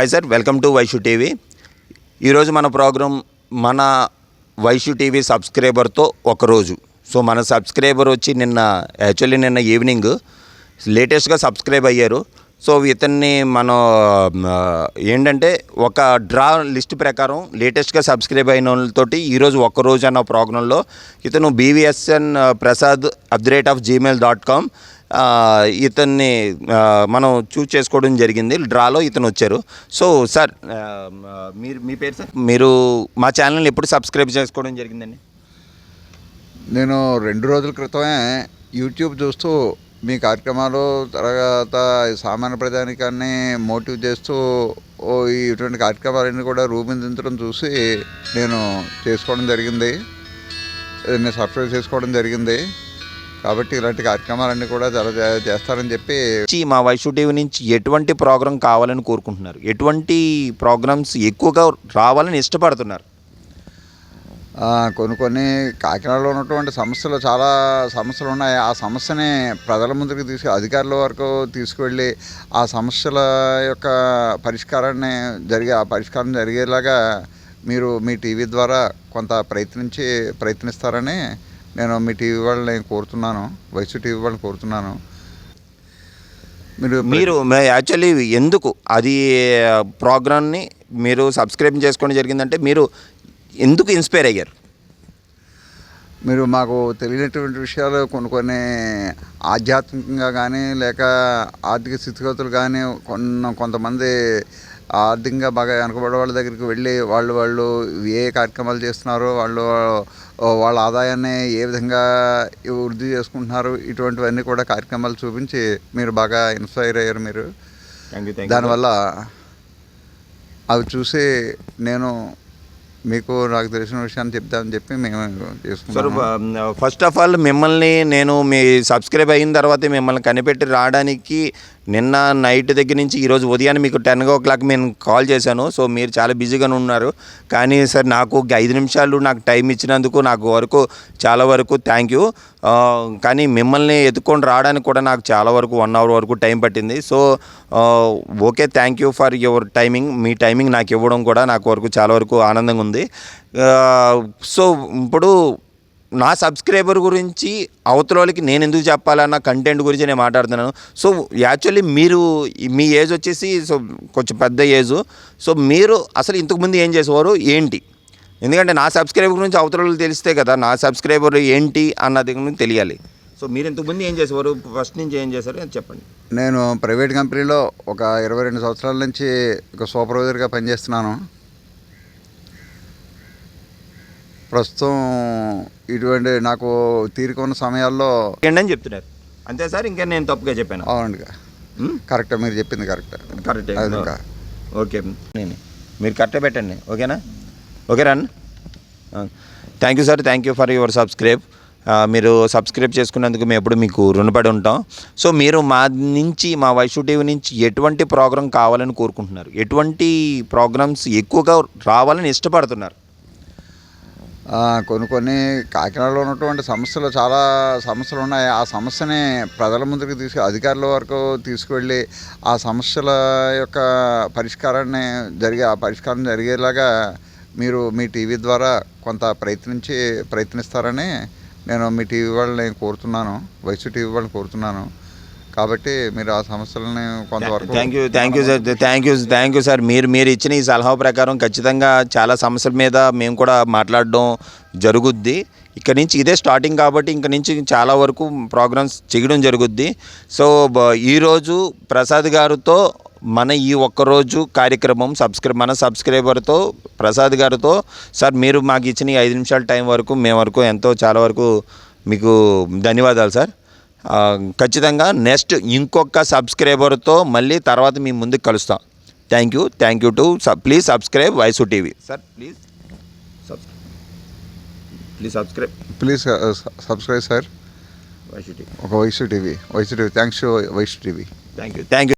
Hi sir welcome to Vaishu TV ఈరోజు మన programme మన వైషు టీవీ సబ్స్క్రైబర్తో ఒకరోజు సో మన సబ్స్క్రైబర్ వచ్చి నిన్న యాక్చువల్లీ నిన్న ఈవినింగ్ లేటెస్ట్గా సబ్స్క్రైబ్ అయ్యారు. సో ఇతన్ని మనం ఏంటంటే ఒక డ్రా లిస్ట్ ప్రకారం లేటెస్ట్గా సబ్స్క్రైబ్ అయిన వాళ్ళతోటి ఈరోజు ఒకరోజు అన్న ప్రోగ్రాంలో ఇతను B V S N Prasad at the rate of Gmail dot com ఇతన్ని మనం చూస్ చేసుకోవడం జరిగింది. డ్రాలో ఇతను వచ్చారు. సో సార్ మీరు మీ పేరు సార్? మీరు మా ఛానల్ని ఎప్పుడు సబ్స్క్రైబ్ చేసుకోవడం జరిగిందండి? నేను రెండు రోజుల క్రితమే యూట్యూబ్ చూస్తూ మీ కార్యక్రమాలు తర్వాత సామాన్య ప్రజానికాన్ని మోటివ్ చేస్తూ ఓ ఈ ఇటువంటి కార్యక్రమాలన్నీ కూడా రూపొందించడం చూసి నేను చేసుకోవడం జరిగింది. నేను సబ్స్క్రైబ్ చేసుకోవడం జరిగింది. కాబట్టి ఇలాంటి కార్యక్రమాలన్నీ కూడా చేస్తారని చెప్పి మా వైషు టీవీ నుంచి ఎటువంటి ప్రోగ్రాం కావాలని కోరుకుంటున్నారు? ఎటువంటి ప్రోగ్రామ్స్ ఎక్కువగా రావాలని ఇష్టపడుతున్నారు? కొన్ని కొన్ని కాకినాడలో ఉన్నటువంటి సమస్యలు చాలా సమస్యలు ఉన్నాయి. ఆ సమస్యని ప్రజల ముందుకు తీసుకు అధికారుల వరకు తీసుకువెళ్ళి ఆ సమస్యల యొక్క పరిష్కారాన్ని జరిగే ఆ పరిష్కారం జరిగేలాగా మీరు మీ టీవీ ద్వారా కొంత ప్రయత్నించి ప్రయత్నిస్తారని నేను మీ టీవీ వాళ్ళని కోరుతున్నాను వయసు టీవీ వాళ్ళని కోరుతున్నాను. మీరు మీరు యాక్చువల్లీ ఎందుకు అది ప్రోగ్రామ్ని మీరు సబ్స్క్రైబ్ చేసుకోవడం జరిగిందంటే మీరు ఎందుకు ఇన్స్పైర్ అయ్యారు? మీరు మాకు తెలియనటువంటి విషయాలు కొన్ని కొన్ని ఆధ్యాత్మికంగా కానీ లేక ఆర్థిక స్థితిగతులు కానీ కొన్న కొంతమంది ఆర్థికంగా బాగా వెనకబడే వాళ్ళ దగ్గరికి వెళ్ళి వాళ్ళు వాళ్ళు ఏ కార్యక్రమాలు చేస్తున్నారో వాళ్ళు వాళ్ళ ఆదాయాన్ని ఏ విధంగా వృద్ధి చేసుకుంటున్నారు ఇటువంటివన్నీ కూడా కార్యక్రమాలు చూపించి మీరు బాగా ఇన్స్పైర్ అయ్యారు మీరు. దానివల్ల అవి చూసి నేను మీకు నాకు తెలిసిన విషయాన్ని చెప్తామని చెప్పి మేము చేసుకున్నాం ఫస్ట్ ఆఫ్ ఆల్ మిమ్మల్ని నేను మీ సబ్స్క్రైబ్ అయిన తర్వాత మిమ్మల్ని కనిపెట్టి రావడానికి నిన్న నైట్ దగ్గర నుంచి ఈరోజు ఉదయాన్నే మీకు టెన్ ఓ క్లాక్ నేను కాల్ చేశాను. సో మీరు చాలా బిజీగానే ఉన్నారు. కానీ సార్ నాకు ఐదు నిమిషాలు నాకు టైం ఇచ్చినందుకు నాకు వరకు చాలా వరకు థ్యాంక్ యూ కానీ మిమ్మల్ని ఎత్తుకొని రావడానికి కూడా నాకు చాలా వరకు వన్ అవర్ వరకు టైం పట్టింది. So okay thank you for your timing me timing నాకు ఇవ్వడం కూడా నాకు వరకు చాలా వరకు ఆనందంగా ఉంది. సో ఇప్పుడు నా సబ్స్క్రైబర్ గురించి అవతల వాళ్ళకి నేను ఎందుకు చెప్పాలన్న కంటెంట్ గురించి నేను మాట్లాడుతున్నాను. సో యాక్చువల్లీ మీరు మీ ఏజ్ వచ్చేసి సో కొంచెం పెద్ద ఏజ్. సో మీరు అసలు ఇంతకుముందు ఏం చేసేవారు? ఏంటి? ఎందుకంటే నా సబ్స్క్రైబర్ గురించి అవతల వాళ్ళు తెలిస్తే కదా నా సబ్స్క్రైబర్ ఏంటి అన్నది గురించి తెలియాలి. సో మీరు ఇంతకుముందు ఏం చేసేవారు? ఫస్ట్ నుంచి ఏం చేశారు? అని చెప్పండి. నేను ప్రైవేట్ కంపెనీలో ఒక ఇరవై రెండు సంవత్సరాల నుంచి ఒక సూపర్వైజర్గా పనిచేస్తున్నాను. ప్రస్తుతం ఇటువంటి నాకు తీరిక ఉన్న సమయాల్లో అని చెప్తున్నారు. అంతే సార్ ఇంకా నేను తప్పుగా చెప్పాను. అవునండి. కరెక్ట్ మీరు చెప్పింది కరెక్ట్. కరెక్ట్. ఓకే. నేను మీరు కరెక్టే పెట్టండి. ఓకేనా? Okay run. Thank you sir thank you for your subscribe మీరు సబ్స్క్రైబ్ చేసుకున్నందుకు మేము ఎప్పుడు మీకు రుణపడి ఉంటాం. సో మీరు మా నుంచి మా వైషు టీవీ నుంచి ఎటువంటి ప్రోగ్రాం కావాలని కోరుకుంటున్నారు? ఎటువంటి ప్రోగ్రామ్స్ ఎక్కువగా రావాలని ఇష్టపడుతున్నారు? కొన్ని కొన్ని కాకినాడలో ఉన్నటువంటి సమస్యలు చాలా సమస్యలు ఉన్నాయి. ఆ సమస్యని ప్రజల ముందుకు తీసుకు అధికారుల వరకు తీసుకువెళ్ళి ఆ సమస్యల యొక్క పరిష్కారాన్ని జరిగే ఆ పరిష్కారం జరిగేలాగా మీరు మీ టీవీ ద్వారా కొంత ప్రయత్నించి ప్రయత్నిస్తారని నేను మీ టీవీ వాళ్ళని కోరుతున్నాను. వయసు టీవీ వాళ్ళని కోరుతున్నాను. కాబట్టి మీరు ఆ సమస్యలని కొంతవరకు thank you thank you sir thank you thank you sir మీరు మీరు ఇచ్చిన ఈ సలహా ప్రకారం ఖచ్చితంగా చాలా సమస్యల మీద మేము కూడా మాట్లాడడం జరుగుద్ది. ఇక్కడ నుంచి ఇదే స్టార్టింగ్ కాబట్టి ఇంక నుంచి చాలా వరకు ప్రోగ్రామ్స్ చేయడం జరుగుద్ది. సో ఈరోజు ప్రసాద్ గారితో మన ఈ ఒక్కరోజు కార్యక్రమం సబ్స్క్రై మన సబ్స్క్రైబర్తో ప్రసాద్ గారితో సార్ మీరు మాకు ఇచ్చిన ఈ ఐదు నిమిషాల టైం వరకు మేము వరకు ఎంతో చాలా వరకు మీకు ధన్యవాదాలు సార్. ఖచ్చితంగా నెక్స్ట్ ఇంకొక సబ్స్క్రైబర్తో మళ్ళీ తర్వాత మీ ముందుకు కలుస్తాం. Thank you thank you to please subscribe Vaishu TV sir please please subscribe please subscribe sir Vaishu TV ఒక Vaishu TV Vaishu TV thanks Vaishu TV thank you thank you